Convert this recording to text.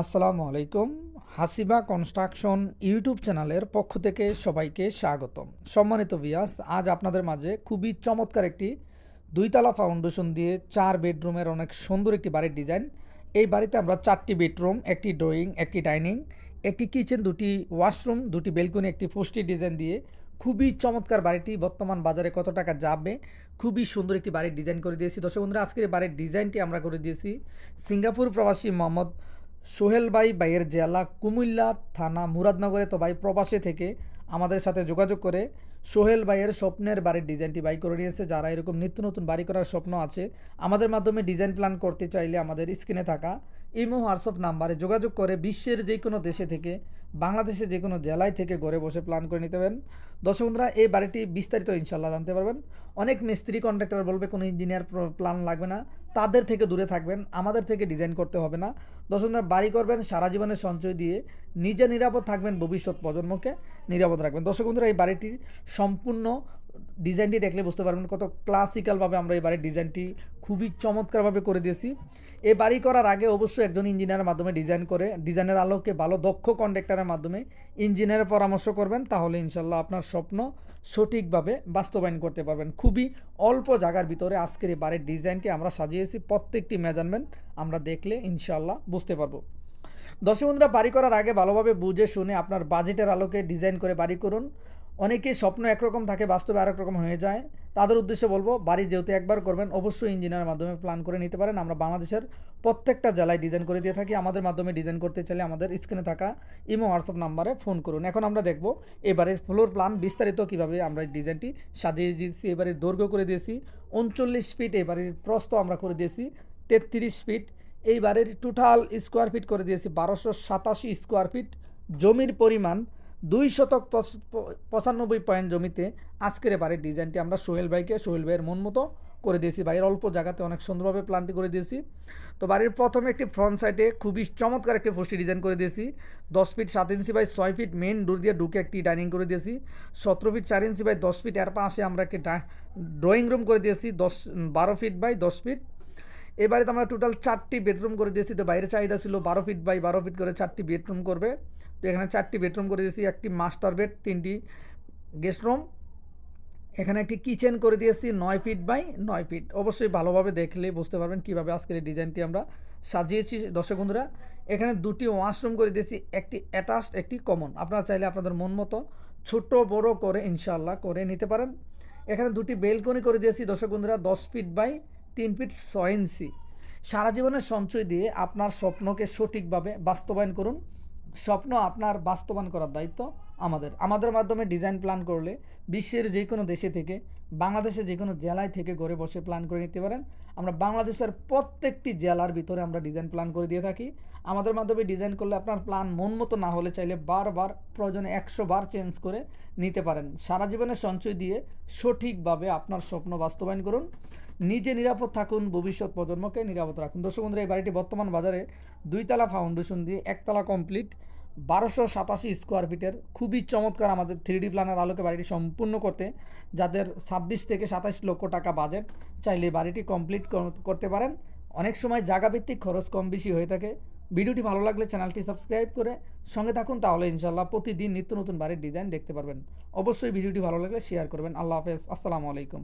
আসসালামু আলাইকুম। হাসিবা construction YouTube চ্যানেলের পক্ষ থেকে সবাইকে স্বাগতম। সম্মানিত বিয়াস আজ আপনাদের মাঝে খুবই চমৎকার একটি দুইতলা ফাউন্ডেশন দিয়ে চার বেডরুমের অনেক সুন্দর একটি বাড়ির ডিজাইন। এই বাড়িতে আমরা চারটি বেডরুম, একটি ড্রয়িং, একটি ডাইনিং, একটি কিচেন, দুটি ওয়াশরুম, দুটি বেলকনি, একটি পোস্টি ডিজাইন দিয়ে খুবই চমৎকার বাড়িটি বর্তমান বাজারে কত টাকা যাবে, খুবই সুন্দর একটি বাড়ির ডিজাইন করে দিয়েছি। দর্শক বন্ধুরা, আজকের বাড়ির ডিজাইনটি আমরা করে দিয়েছি সিঙ্গাপুর প্রবাসী মোহাম্মদ সোহেল ভাই ভাইয়ের জেলা কুমিল্লা থানা মুরাদনগরে তো ভাই প্রবাসে থেকে আমাদের সাথে যোগাযোগ করে সোহেল ভাইয়ের স্বপ্নের বাড়ির ডিজাইনটি বাই করে নিয়েছে। যারা এরকম নিত্য নতুন বাড়ি করার স্বপ্ন আছে, আমাদের মাধ্যমে ডিজাইন প্ল্যান করতে চাইলে আমাদের স্ক্রিনে থাকা ইমো, হোয়াটসঅ্যাপ নাম্বারে যোগাযোগ করে বিশ্বের যে কোনো দেশে থেকে বাংলাদেশে যে কোনো জেলায় থেকে ঘরে বসে প্ল্যান করে নিতে পারেন। দর্শক বন্ধুরা, এই বাড়িটি বিস্তারিত ইনশাল্লাহ জানতে পারবেন। অনেক মিস্ত্রি কন্ট্রাক্টর বলবে, কোনো ইঞ্জিনিয়ার প্ল্যান লাগবে না। তাদের থেকে দূরে থাকবেন, আমাদের থেকে ডিজাইন করতে হবে না। দর্শক বন্ধুরা, বাড়ি করবেন, সারা জীবনের সঞ্চয় দিয়ে নিজে নিরাপদ থাকবেন ভবিষ্যৎ প্রজন্মকে নিরাপদ রাখবেন। দর্শক বন্ধুরা, এই বাড়িটির সম্পূর্ণ ডিজাইনটি দেখলে বুঝতে পারবেন কত ক্লাসিক্যালভাবে আমরা এই বাড়ির ডিজাইনটি খুবই চমৎকারভাবে করে দিয়েছি। এই বাড়ি করার আগে অবশ্যই একজন ইঞ্জিনিয়ারের মাধ্যমে ডিজাইন করে, ডিজাইনের আলোকে ভালো দক্ষ কন্ট্রাক্টরের মাধ্যমে ইঞ্জিনিয়ারের পরামর্শ করবেন, তাহলে ইনশাল্লাহ আপনার স্বপ্ন সঠিকভাবে বাস্তবায়ন করতে পারবেন। খুবই অল্প জায়গার ভিতরে আজকের এই বাড়ির ডিজাইনটি আমরা সাজিয়েছি, প্রত্যেকটি মেজারমেন্ট আমরা দেখলে ইনশাল্লাহ বুঝতে পারব। দর্শক বন্ধুরা, বাড়ি করার আগে ভালোভাবে বুঝে শুনে আপনার বাজেটের আলোকে ডিজাইন করে বাড়ি করুন। অনেকে স্বপ্ন একরকম থাকে, বাস্তবে আরেক রকম হয়ে যায়। তাদের উদ্দেশ্যে বলব, বাড়ি যেহেতু একবার করবেন, অবশ্যই ইঞ্জিনিয়ারের মাধ্যমে প্ল্যান করে নিতে পারেন। আমরা বাংলাদেশের প্রত্যেকটা জেলায় ডিজাইন করে দিয়ে থাকি। আমাদের মাধ্যমে ডিজাইন করতে চাইলে আমাদের স্ক্রিনে থাকা ইমো হোয়াটসঅ্যাপ নাম্বারে ফোন করুন। এখন আমরা দেখব, এবারের ফ্লোর প্ল্যান বিস্তারিত কীভাবে আমরা এই ডিজাইনটি সাজিয়ে দিয়েছি এবারে দৈর্ঘ্য করে দিয়েছি, উনচল্লিশ ফিট এবারের প্রস্ত আমরা করে দিয়েছি, তেত্রিশ ফিট এইবারের টোটাল স্কোয়ার ফিট করে দিয়েছি, বারোশো সাতাশি স্কোয়ার ফিট জমির পরিমাণ দুই শতক পঁচানব্বই পয়েন্ট জমিতে আজকের বাড়ির ডিজাইনটি আমরা সোহেল ভাইকে, সোহেল ভাইয়ের মন মতো করে দিয়েছি। বাড়ির অল্প জায়গাতে অনেক সুন্দরভাবে প্ল্যানটি করে দিয়েছি। তো বাড়ির প্রথমে একটি ফ্রন্ট সাইডে খুবই চমৎকার একটি ফুষ্টি ডিজাইন করে দিয়েছি। দশ ফিট সাত ইঞ্চি বাই ছয় ফিট মেন ডোর দিয়ে ঢুকে একটি ডাইনিং করে দিয়েছি। সতেরো ফিট চার ইঞ্চি বাই দশ ফিট এর পাশে আমরা একটি ড্রয়িং রুম করে দিয়েছি। দশ, বারো ফিট বাই দশ ফিট এবারে তো আমরা টোটাল চারটি বেডরুম করে দিয়েছি। তো বাইরে চাহিদা ছিল বারো ফিট বাই বারো ফিট করে চারটি বেডরুম করবে। তো এখানে চারটি বেডরুম করে দিয়েছি, একটি মাস্টার বেড তিনটি গেস্ট রুম এখানে একটি কিচেন করে দিয়েছি, নয় ফিট বাই নয় ফিট অবশ্যই ভালোভাবে দেখলে বুঝতে পারবেন কীভাবে আজকের এই ডিজাইনটি আমরা সাজিয়েছি। দর্শক বন্ধুরা, এখানে দুটি ওয়াশরুম করে দিয়েছি, একটি অ্যাটাচড একটি কমন আপনারা চাইলে আপনাদের মন মতো ছোটো, বড় করে ইনশাল্লাহ করে নিতে পারেন। এখানে দুটি বেলকনি করে দিয়েছি। দর্শক বন্ধুরা, দশ ফিট বাই তিন ফিট ছয় ইঞ্চি। সারা জীবনের সঞ্চয় দিয়ে আপনার স্বপ্নকে সঠিকভাবে বাস্তবায়ন করুন। স্বপ্ন আপনার বাস্তবায়ন করার দায়িত্ব আমাদের। আমাদের মাধ্যমে ডিজাইন প্ল্যান করলে বিশ্বের যে কোনো দেশে থেকে, বাংলাদেশের যে কোনো জেলায় থেকে ঘরে বসে প্ল্যান করে নিতে পারেন। আমরা বাংলাদেশের প্রত্যেকটি জেলার ভিতরে আমরা ডিজাইন প্ল্যান করে দিয়ে থাকি। আমাদের মাধ্যমে ডিজাইন করলে আপনার প্ল্যান মন মতো না হলে চাইলে বারবার প্রয়োজনে একশো বার চেঞ্জ করে নিতে পারেন। সারা জীবনের সঞ্চয় দিয়ে সঠিকভাবে আপনার স্বপ্ন বাস্তবায়ন করুন। নিজে নিরাপদ থাকুন, ভবিষ্যৎ প্রজন্মকে নিরাপদ রাখুন। দর্শক বন্ধুরা, এই বাড়িটি বর্তমান বাজারে দুইতলা ফাউন্ডেশন দিয়ে একতলা কমপ্লিট বারোশো সাতাশি স্কোয়ার ফিটের খুবই চমৎকার আমাদের থ্রি প্ল্যানের আলোকে বাড়িটি সম্পূর্ণ করতে, যাদের ছাব্বিশ থেকে সাতাশ লক্ষ টাকা বাজেট চাইলে বাড়িটি কমপ্লিট করতে পারেন। অনেক সময় জায়গাভিত্তিক খরচ কম বেশি হয়ে থাকে। ভিডিওটি ভালো লাগলে চ্যানেলটি সাবস্ক্রাইব করে সঙ্গে থাকুন, তাহলে ইনশাল্লাহ প্রতিদিন নিত্য নতুন বাড়ির ডিজাইন দেখতে পারবেন। অবশ্যই ভিডিওটি ভালো লাগলে শেয়ার করবেন। আল্লাহ হাফেজ। আসসালামু আলাইকুম।